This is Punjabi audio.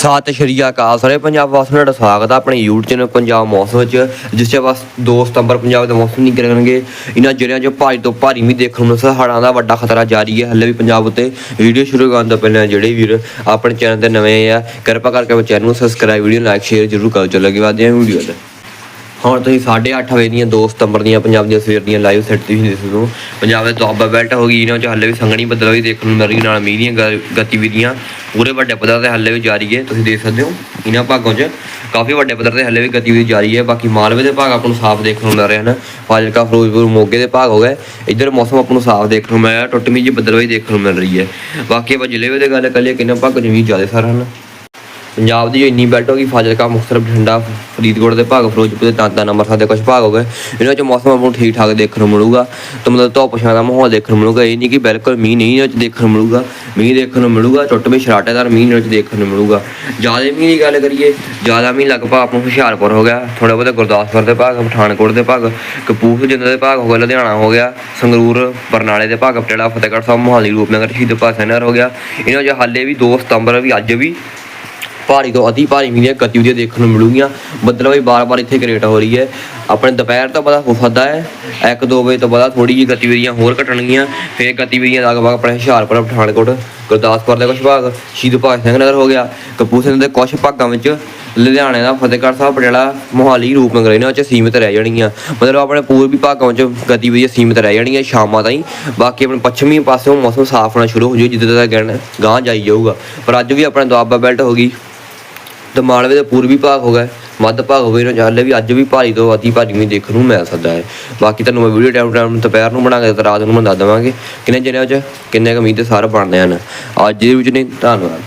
ਸਤਿ ਸ਼੍ਰੀ ਅਕਾਲ ਸਾਰੇ ਪੰਜਾਬ ਵਾਸੀਆਂ ਦਾ ਤੁਹਾਡਾ ਸਵਾਗਤ ਹੈ ਆਪਣੇ YouTube ਚੈਨਲ ਪੰਜਾਬ ਮੌਸਮ ਵਿੱਚ, ਜਿਸ 'ਚ ਬਸ 2 ਸਤੰਬਰ ਪੰਜਾਬ ਦੇ ਮੌਸਮ ਨਹੀਂ ਕਰਨਗੇ ਇਹਨਾਂ ਜ਼ਿਲ੍ਹਿਆਂ 'ਚ ਭਾਰੀ ਤੋਂ ਭਾਰੀ ਵੀ ਦੇਖਣ ਨੂੰ ਹੜ੍ਹਾਂ ਦਾ ਵੱਡਾ ਖਤਰਾ ਜਾਰੀ ਹੈ। ਹੱਲੇ ਵੀ ਪੰਜਾਬ ਉੱਤੇ ਵੀਡੀਓ ਸ਼ੁਰੂ ਕਰਨ ਤੋਂ ਪਹਿਲਾਂ ਜਿਹੜੇ ਵੀਰ ਆਪਣੇ ਚੈਨਲ ਤੇ ਨਵੇਂ ਆ, ਕਿਰਪਾ ਕਰਕੇ ਆਪਣੇ ਚੈਨਲ ਨੂੰ ਸਬਸਕ੍ਰਾਈਬ ਵੀਡੀਓ ਲਾਈਕ ਸ਼ੇਅਰ ਜ਼ਰੂਰ ਕਰੋ। ਚਲੋ ਅੱਗੇ ਵਧਦੇ ਹਾਂ ਵੀਡੀਓ ਤੇ। ਹੁਣ ਤੁਸੀਂ 8:30 ਵਜੇ ਦੀਆਂ 2 ਸਤੰਬਰ ਦੀਆਂ ਪੰਜਾਬ ਦੀਆਂ ਸਵੇਰ ਦੀਆਂ ਲਾਈਵ ਸੈੱਟ ਤੁਸੀਂ ਦੇਖ ਸਕਦੇ ਹੋ। ਪੰਜਾਬ ਦੇ ਦੁਆਬਾ ਬੈਲਟ ਹੋ ਗਈ, ਇਹਨਾਂ 'ਚ ਹੱਲੇ ਵੀ ਸੰਘਣੀ ਬੱਦਲ ਦੇਖਣ ਨੂੰ ਮਿਲ ਰਹੀ ਨਾਲ ਮੀਂਹ ਦੀਆਂ ਗਤੀਵਿਧੀਆਂ ਪੂਰੇ ਵੱਡੇ ਪੱਧਰ ਤੇ ਹੱਲੇ ਵੀ ਜਾਰੀ ਹੈ, ਤੁਸੀਂ ਦੇਖ ਸਕਦੇ ਹੋ ਇਹਨਾਂ ਭਾਗਾਂ 'ਚ। ਕਾਫੀ ਵੱਡੇ ਪੱਧਰ ਤੇ ਹੱਲੇ ਵੀ ਗਤੀਵਿਧੀ ਜਾਰੀ ਹੈ, ਬਾਕੀ ਮਾਲਵੇ ਦੇ ਭਾਗ ਆਪਾਂ ਨੂੰ ਸਾਫ਼ ਦੇਖਣ ਨੂੰ ਮਿਲ ਰਹੇ ਹਨ, ਫਾਜ਼ਿਲਕਾ, ਫਿਰੋਜ਼ਪੁਰ, ਮੋਗੇ ਦੇ ਭਾਗ ਹੋ ਗਏ। ਇੱਧਰ ਮੌਸਮ ਆਪਾਂ ਨੂੰ ਸਾਫ਼ ਦੇਖਣ ਨੂੰ ਮਿਲ ਰਿਹਾ ਟੁੱਟਵੀਂ ਜਿਹੀ ਬਦਲਵਾਈ ਦੇਖਣ ਨੂੰ ਮਿਲ ਰਹੀ ਹੈ। ਬਾਕੀ ਆਪਾਂ ਜ਼ਿਲ੍ਹੇ ਦੇ ਗੱਲ ਕਰੀਏ, ਕਿੰਨੇ ਭਾਗ ਜ਼ਮੀਨ ਜ਼ਿਆਦਾ ਸਰ ਹਨ? ਪੰਜਾਬ ਦੀ ਜੋ ਇੰਨੀ ਬੈਲਟ ਹੋ ਗਈ, ਫਾਜ਼ਿਲਕਾ, ਮੁਕਤਸਰ, ਬਠਿੰਡਾ, ਫਰੀਦਕੋਟ ਦੇ ਭਾਗ ਫਿਰੋਜ਼ਪੁਰ ਦੇ ਤਾਂਤਾ ਅੰਮ੍ਰਿਤਸਰ ਦੇ ਕੁਝ ਭਾਗ ਹੋ ਗਏ। ਇਹਨਾਂ 'ਚ ਮੌਸਮ ਆਪਾਂ ਨੂੰ ਠੀਕ ਠਾਕ ਦੇਖਣ ਨੂੰ ਮਿਲੂਗਾ ਤਾਂ ਮਤਲਬ ਧੁੱਪ ਛਾਂ ਦਾ ਮਾਹੌਲ ਦੇਖਣ ਨੂੰ ਮਿਲੂਗਾ। ਇਹ ਨਹੀਂ ਕਿ ਬਿਲਕੁਲ ਮੀਂਹ ਨਹੀਂ ਇਹਨਾਂ ਵਿੱਚ ਦੇਖਣ ਨੂੰ ਮਿਲੂਗਾ, ਮੀਂਹ ਦੇਖਣ ਨੂੰ ਮਿਲੂਗਾ ਟੁੱਟਵੇਂ ਸ਼ਰਾਟੇਦਾਰ ਮੀਂਹ ਇਹਨਾਂ ਵਿੱਚ ਦੇਖਣ ਨੂੰ ਮਿਲੂਗਾ। ਜ਼ਿਆਦਾ ਮੀਂਹ ਦੀ ਗੱਲ ਕਰੀਏ, ਜ਼ਿਆਦਾ ਮੀਂਹ ਲਗਭਗ ਆਪਾਂ ਨੂੰ ਹੁਸ਼ਿਆਰਪੁਰ ਹੋ ਗਿਆ ਥੋੜਾ ਬਹੁਤਾ ਗੁਰਦਾਸਪੁਰ ਦੇ ਭਾਗ, ਪਠਾਨਕੋਟ ਦੇ ਭਾਗ, ਕਪੂਰਥਲੇ ਦੇ ਭਾਗ ਹੋ ਗਿਆ, ਲੁਧਿਆਣਾ ਹੋ ਗਿਆ, ਸੰਗਰੂਰ, ਬਰਨਾਲੇ ਦੇ ਭਾਗ ਪਟਿਆਲਾ ਫਤਿਹਗੜ੍ਹ ਸਾਹਿਬ, ਮੋਹਾਲੀ, ਰੂਪਨਗਰ, ਸ਼ਹੀਦ ਭਗਤ ਹੋ ਗਿਆ। ਇਹਨਾਂ 'ਚ ਹਾਲੇ ਵੀ 2 ਸਤੰਬਰ, ਵੀ ਅੱਜ ਵੀ ਭਾਰੀ ਤੋਂ ਅਤੀ ਭਾਰੀ ਮੀਂਹ ਦੀਆਂ ਗਤੀਵਿਧੀਆਂ ਦੇਖਣ ਨੂੰ ਮਿਲੂਗੀਆਂ। ਬੱਦਲ ਵੀ ਬਾਰ-ਬਾਰ ਇੱਥੇ ਕ੍ਰੀਏਟ ਹੋ ਰਹੀ ਹੈ। ਆਪਣੇ ਦੁਪਹਿਰ ਤੋਂ ਬਾਅਦ ਹੋ ਸਕਦਾ ਹੈ 1-2 ਵਜੇ ਤੋਂ ਬਾਅਦ ਥੋੜੀ ਜਿਹੀ ਗਤੀਵਿਧੀਆਂ ਹੋਰ ਘਟਣਗੀਆਂ, ਫਿਰ ਗਤੀਵਿਧੀਆਂ ਲਗਭਗ ਆਪਣੇ ਹੁਸ਼ਿਆਰਪੁਰ, ਪਠਾਨਕੋਟ, ਗੁਰਦਾਸਪੁਰ ਦੇ ਕੁਝ ਭਾਗ, ਸ਼ਹੀਦ ਭਗਤ ਸਿੰਘ ਨਗਰ ਹੋ ਗਿਆ। ਕਪੂਰਥਲੇ ਦੇ ਕੁਝ ਭਾਗਾਂ ਵਿੱਚ ਲੁਧਿਆਣੇ ਦਾ ਫਤਿਹਗੜ੍ਹ ਸਾਹਿਬ ਪਟਿਆਲਾ ਮੋਹਾਲੀ, ਰੂਪਨਗਰ, ਇਹਨਾਂ ਵਿੱਚ ਸੀਮਿਤ ਰਹਿ ਜਾਣਗੀਆਂ। ਮਤਲਬ ਆਪਣੇ ਪੂਰਬੀ ਭਾਗਾਂ ਵਿੱਚ ਗਤੀਵਿਧੀਆਂ ਸੀਮਿਤ ਰਹਿ ਜਾਣਗੀਆਂ ਸ਼ਾਮਾਂ ਤਾਈਂ। ਬਾਕੀ ਆਪਣੇ ਪੱਛਮੀ ਪਾਸਿਓਂ ਮੌਸਮ ਸਾਫ਼ ਹੋਣਾ ਸ਼ੁਰੂ ਹੋ ਜਾਊ, ਜਿੱਦਾਂ ਦਾ ਗਣ ਗਾਂਹ ਜਾਈ ਜਾਊਗਾ। ਪਰ ਅੱਜ ਵੀ ਆਪਣਾ ਦੁਆਬਾ ਬੈਲਟ ਹੋ ਗਈ। ਤੇ ਮਾਲਵੇ ਦਾ ਪੂਰਬੀ ਭਾਗ ਹੋ ਗਿਆ, ਮੱਧ ਭਾਗ ਹੋਵੇ ਇਹਨਾਂ ਹਾਲੇ ਵੀ ਅੱਜ ਵੀ ਭਾਰੀ ਤੋਂ ਅਤੀ ਭਾਰੀ ਮੀਂਹ ਦੇਖਣ ਨੂੰ ਮਿਲ ਸਕਦਾ ਹੈ। ਬਾਕੀ ਤੁਹਾਨੂੰ ਮੈਂ ਵੀਡੀਓ ਟਾਈਮ ਟਾਈਮ ਦੁਪਹਿਰ ਨੂੰ ਬਣਾ ਕੇ ਤੇ ਰਾਤ ਨੂੰ ਮੈਂ ਦੱਸ ਦੇਵਾਂਗੇ ਕਿੰਨੇ ਜ਼ਿਲ੍ਹਿਆਂ 'ਚ, ਕਿੰਨੇ ਕੁ ਮੀਂਹ ਸਾਰ ਬਣਦੇ ਹਨ। ਅੱਜ ਦੇ ਵਿੱਚ ਨਹੀਂ, ਧੰਨਵਾਦ।